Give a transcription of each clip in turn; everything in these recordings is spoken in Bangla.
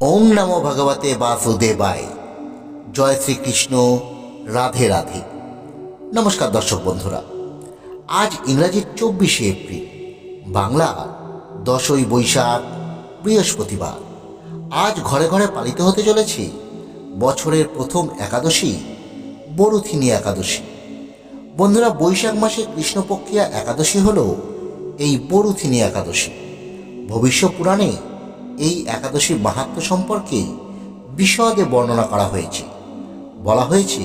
ওম নমো ভগবতে বাসুদেবায়। জয় শ্রীকৃষ্ণ, রাধে রাধে। নমস্কার দর্শক বন্ধুরা, আজ ইংরাজির চব্বিশে এপ্রিল, বাংলা দশই বৈশাখ, বৃহস্পতিবার। আজ ঘরে ঘরে পালিত হতে চলেছে বছরের প্রথম একাদশী, বরুথিনী একাদশী। বন্ধুরা, বৈশাখ মাসে কৃষ্ণপক্ষিয়া একাদশী হল এই বরুথিনী একাদশী। ভবিষ্য পুরাণে এই একাদশী মাহাত্ম সম্পর্কে বিশদে বর্ণনা করা হয়েছে। বলা হয়েছে,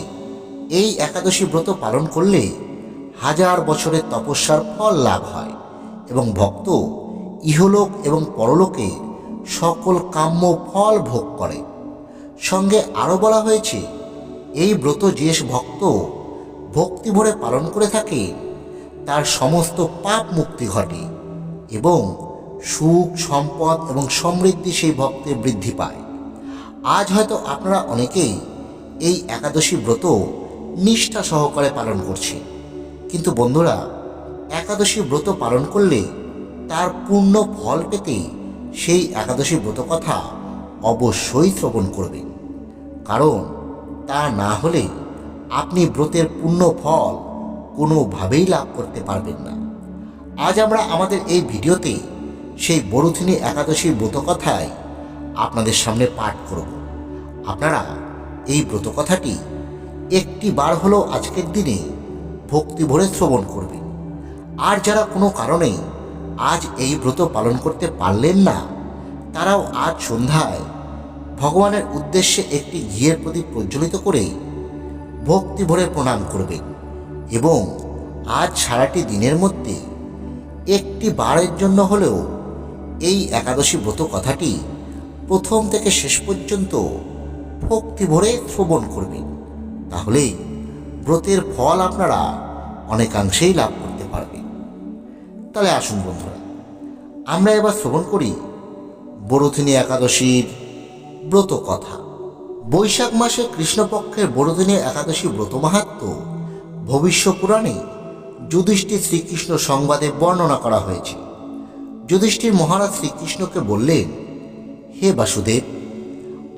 এই একাদশী ব্রত পালন করলে হাজার বছরের তপস্যার ফল লাভ হয় এবং ভক্ত ইহলোক এবং পরলোকে সকল কাম্য ফল ভোগ করে। সঙ্গে আরও বলা হয়েছে, এই ব্রত যে ভক্ত ভক্তি ভরে পালন করে থাকে, তার সমস্ত পাপ মুক্তি ঘটে এবং সুখ, সম্পদ এবং সমৃদ্ধি সেই ভক্তের বৃদ্ধি পায়। আজ হয়তো আপনারা অনেকেই এই একাদশী ব্রত নিষ্ঠা সহকারে পালন করছে কিন্তু বন্ধুরা, একাদশী ব্রত পালন করলে তার পূর্ণ ফল পেতে সেই একাদশী ব্রত কথা অবশ্যই শ্রবণ করবেন। কারণ তা না হলে আপনি ব্রতের পূর্ণ ফল কোনোভাবেই লাভ করতে পারবেন না। আজ আমরা আমাদের এই ভিডিওতে সেই বরুথিনী একাদশীর ব্রতকথায় আপনাদের সামনে পাঠ করব। আপনারা এই ব্রতকথাটি একটি বার হলেও আজকের দিনে ভক্তি ভরে শ্রবণ করবেন। আর যারা কোনো কারণে আজ এই ব্রত পালন করতে পারলেন না, তারাও আজ সন্ধ্যায় ভগবানের উদ্দেশ্যে একটি ঘিয়ের প্রদীপ প্রজ্বলিত করে ভক্তি ভরে প্রণাম করবেন এবং আজ সারাটি দিনের মধ্যে একটি বারের জন্য হলেও এই একাদশী ব্রত কথাটি প্রথম থেকে শেষ পর্যন্ত ভক্তি ভরে শ্রবণ করবেন। তাহলেই ব্রতের ফল আপনারা অনেকাংশেই লাভ করতে পারবেন। তাহলে আসুন বন্ধুরা, আমরা এবার শ্রবণ করি বড়দিনী একাদশীর ব্রত কথা। বৈশাখ মাসে কৃষ্ণপক্ষের বড়দিনী একাদশী ব্রত মাহাত্ম ভবিষ্য পুরাণে যুধিষ্ঠির শ্রীকৃষ্ণ সংবাদে বর্ণনা করা হয়েছে। যুধিষ্ঠির মহারাজ শ্রীকৃষ্ণকে বললেন, হে বাসুদেব,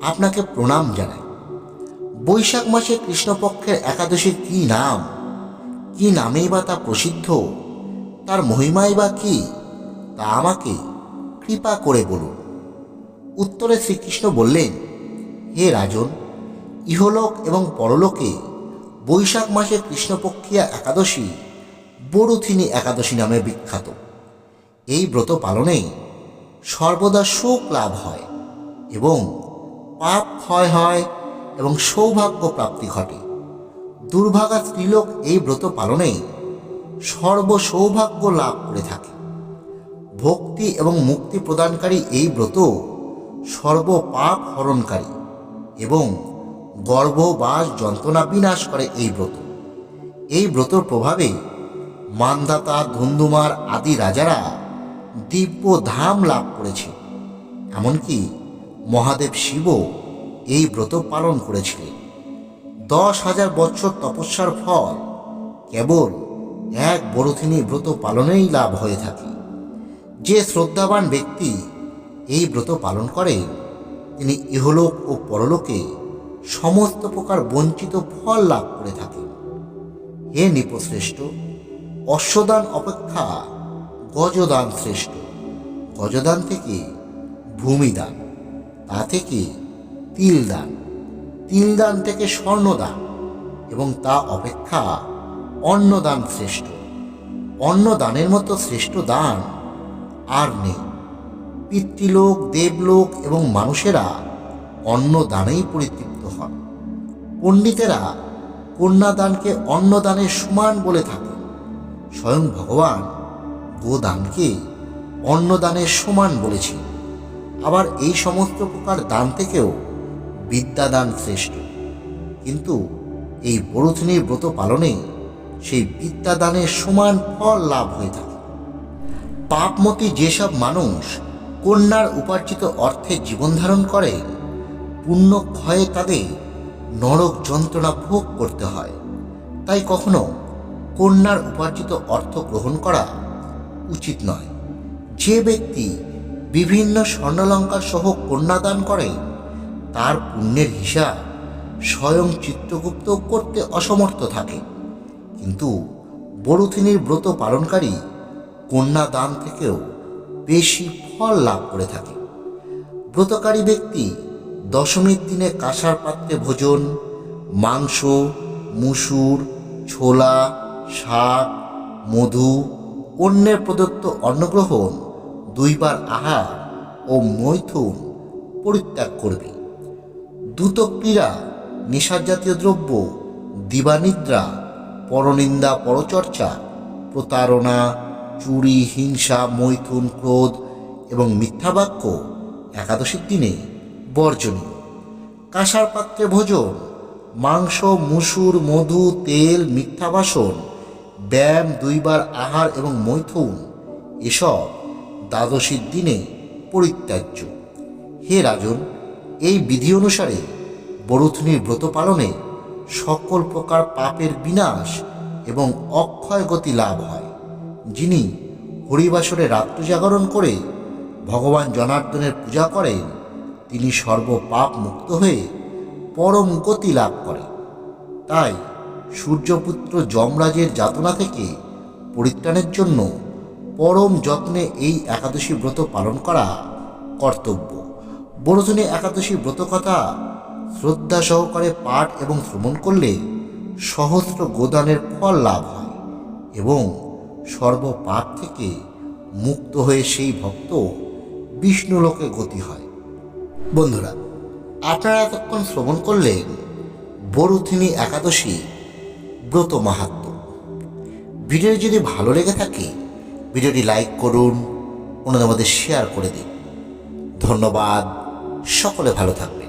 আপনাকে প্রণাম জানাই। বৈশাখ মাসে কৃষ্ণপক্ষের একাদশীর কি নাম? কি নামেই বা তা প্রসিদ্ধ? তার মহিমাই বা কি? তা আমাকে কৃপা করে বলুন। উত্তরে শ্রীকৃষ্ণ বললেন, হে রাজন, ইহলোক এবং পরলোকে বৈশাখ মাসে কৃষ্ণপক্ষিয়া একাদশী বরুথিনী একাদশী নামে বিখ্যাত। এই ব্রত পালনেই সর্বদা সুখ লাভ হয় এবং পাপ ক্ষয় হয় এবং সৌভাগ্য প্রাপ্তি ঘটে। দুর্ভাগা স্ত্রীলোক এই ব্রত পালনেই সর্ব সৌভাগ্য লাভ করে থাকে। ভক্তি এবং মুক্তি প্রদানকারী এই ব্রত সর্ব পাপ হরণকারী এবং গর্ভবাস যন্ত্রণা বিনাশ করে এই ব্রত। এই ব্রতর প্রভাবে মানদাতা ধুন্দুমার আদি রাজারা দিব্য ধাম লাভ করেছে। এমনকি মহাদেব শিবও এই ব্রত পালন করেছিলেন। দশ হাজার বছর তপস্যার ফল কেবল এক বরথিনী ব্রত পালনেই লাভ হয়ে থাকে। যে শ্রদ্ধাবান ব্যক্তি এই ব্রত পালন করে, তিনি ইহলোক ও পরলোকে সমস্ত প্রকার বঞ্চিত ফল লাভ করে থাকেন। হে নিপশ্রেষ্ঠ, অশ্বদান অপেক্ষা গজদান শ্রেষ্ঠ। গজদান থেকে ভূমিদান তা থেকে তিলদান? তিলদান থেকে স্বর্ণদান এবং তা অপেক্ষা অন্নদান শ্রেষ্ঠ। অন্নদানের মতো শ্রেষ্ঠ দান আর নেই। পিতৃলোক, দেবলোক এবং মানুষেরা অন্নদানেই পরিতৃপ্ত হন। পণ্ডিতেরা কন্যাদানকে অন্নদানের সমান বলে থাকেন। স্বয়ং ভগবান গোদানকে অন্নদানের সমান বলেছেন আবার এই সমস্ত প্রকার দান থেকেও বিদ্যাদান শ্রেষ্ঠ। কিন্তু এই বরুথিনীর ব্রত পালনে সেই বিদ্যাদানের সমান ফল লাভ হয়ে থাকে। পাপমতি যেসব মানুষ কন্যার উপার্জিত অর্থে জীবন ধারণ করে, পুণ্য ক্ষয়ে তাদের নরক যন্ত্রণা ভোগ করতে হয়। তাই কখনো কন্যার উপার্জিত অর্থ গ্রহণ করা উচিত নয়। যে ব্যক্তি বিভিন্ন স্বর্ণালঙ্কার সহ কন্যাদান করে, তার পুণ্যের হিসাব স্বয়ং চিত্রগুপ্ত করতে অসমর্থ থাকে। কিন্তু বড়ুথিনীর ব্রত পালনকারী কন্যাদান থেকেও বেশি ফল লাভ করে থাকে। ব্রতকারী ব্যক্তি দশমীর দিনে কাঁসার পাত্রে ভোজন, মাংস, মুসুর, ছোলা, শাক, মধু অন্যের প্রদত্ত অন্নগ্রহণ দুইবার আহার ও মৈথুন পরিত্যাগ করবে। দ্রুত ক্রীড়া নেশার জাতীয় দ্রব্য, দিবানিদ্রা, পরনিন্দা, পরচর্চা, প্রতারণা, চুরি, হিংসা, মৈথুন, ক্রোধ এবং মিথ্যা বাক্য একাদশীর দিনে বর্জনীয়। কাঁসার পাত্রে ভোজন, মাংস, মুসুর, মধু, তেল মিথ্যা বাসন ব্যায়াম দুইবার আহার এবং মৈথুন, এসব দ্বাদশীর দিনে পরিত্যাজ্য। হে রাজন, এই বিধি অনুসারে বরুথনির ব্রত পালনে সকল প্রকার পাপের বিনাশ এবং অক্ষয় গতি লাভ হয়। যিনি হরিবাসরে রাত্রি জাগরণ করে ভগবান জনার্দনের পূজা করেন, তিনি সর্বপাপ মুক্ত হয়ে পরম গতি লাভ করে তাই সূর্যপুত্র যমরাজের যাতনা থেকে পরিত্রাণের জন্য পরম যত্নে এই একাদশী ব্রত পালন করা কর্তব্য। বড়জনে একাদশী ব্রত কথা শ্রদ্ধা সহকারে পাঠ এবং শ্রবণ করলে সহস্র গোদানের ফল লাভ হয় এবং সর্বপাপ থেকে মুক্ত হয়ে সেই ভক্ত বিষ্ণুলোকে গতি হয়। বন্ধুরা, আপনারা এতক্ষণ শ্রবণ করলেন বরুথিনী একাদশী ব্রত মাহাত্ম ভিডিওটি যদি ভালো লেগে থাকে, ভিডিওটি লাইক করুন ওনাদের মধ্যে শেয়ার করে দিন। ধন্যবাদ, সকলে ভালো থাকবেন।